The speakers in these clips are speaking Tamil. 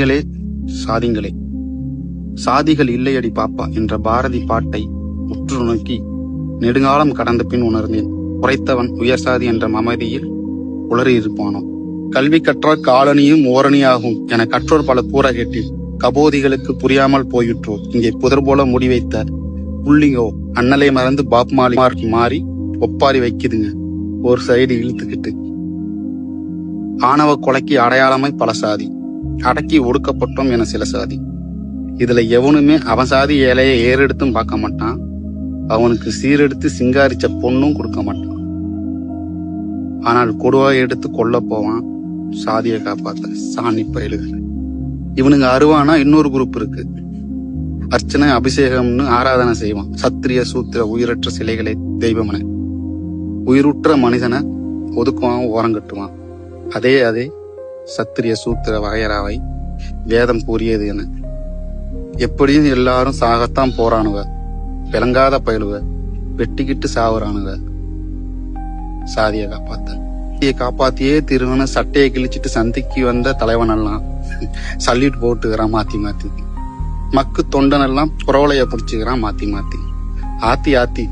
சாதிகளே சாதிங்களே. சாதிகள் இல்லையடி பாப்பா என்ற பாரதி பாட்டை உற்று நோக்கி நெடுங்காலம் கடந்த பின் உணர்ந்தேன். உரைத்தவன் உயர் சாதி என்ற மமதியில் உளறியிருப்பானோ? கல்வி கற்ற காலனியும் ஓரணியாகும் என கற்றோர் பல கூற கேட்டேன். கபோதிகளுக்கு புரியாமல் போயிற்றோ இங்கே புதர் போல முடிவைத்த புள்ளிங்கோ அண்ணலை மறந்து பாப் மாலி மாறி ஒப்பாரி வைக்குதுங்க. ஒரு சைடு இழுத்துக்கிட்டு. ஆணவ கொலைக்கு அடையாளமாய் பல சாதி. அடக்கி ஒடுக்கப்பட்டோம் என சில சாதி. இதுல எவனுமே அவன் சாதி ஏழையை ஏறெடுத்தும் பார்க்க மாட்டான். அவனுக்கு சீரெடுத்து சிங்காரிச்ச பொண்ணும் கொடுக்க மாட்டான். ஆனால் கொடுவா எடுத்து கொல்ல போவான். சாதியை காப்பாத்த சாணி பயிலுகள். இவனுங்க அருவானா இன்னொரு குரூப் இருக்கு. அர்ச்சனை அபிஷேகம்னு ஆராதனை செய்வான். சத்திரிய சூத்திர உயிரற்ற சிலைகளை தெய்வமன. உயிருற்ற மனிதனை ஒதுக்குவான் ஓரங்கட்டுவான் அதே அதே சத்திரிய சூத்திர வகையராவை வேதம் கூறியது என. எப்படியும் எல்லாரும் சாகத்தான் போறானுவ விளங்காத பயிலுவ வெட்டிக்கிட்டு சாவுறானுங்க சாதியை காப்பாத்த. சாதியை காப்பாத்தியே திருவன சட்டையை கிழிச்சிட்டு சந்திக்கு வந்த தலைவன் எல்லாம் சல்யூட் போட்டுக்கிறான் மாத்தி மாத்தி. மக்கு தொண்டன் எல்லாம் புறவலைய பிடிச்சுக்கிறான் மாத்தி மாத்தி. ஆத்தி ஆத்தி.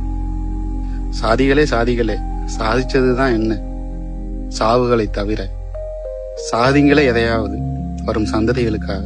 சாதிகளே சாதிகளே. சாதிச்சதுதான் என்ன? சாவுகளை தவிர. சாதிங்களே எதையாவது வரும் சந்ததிகளுக்காக.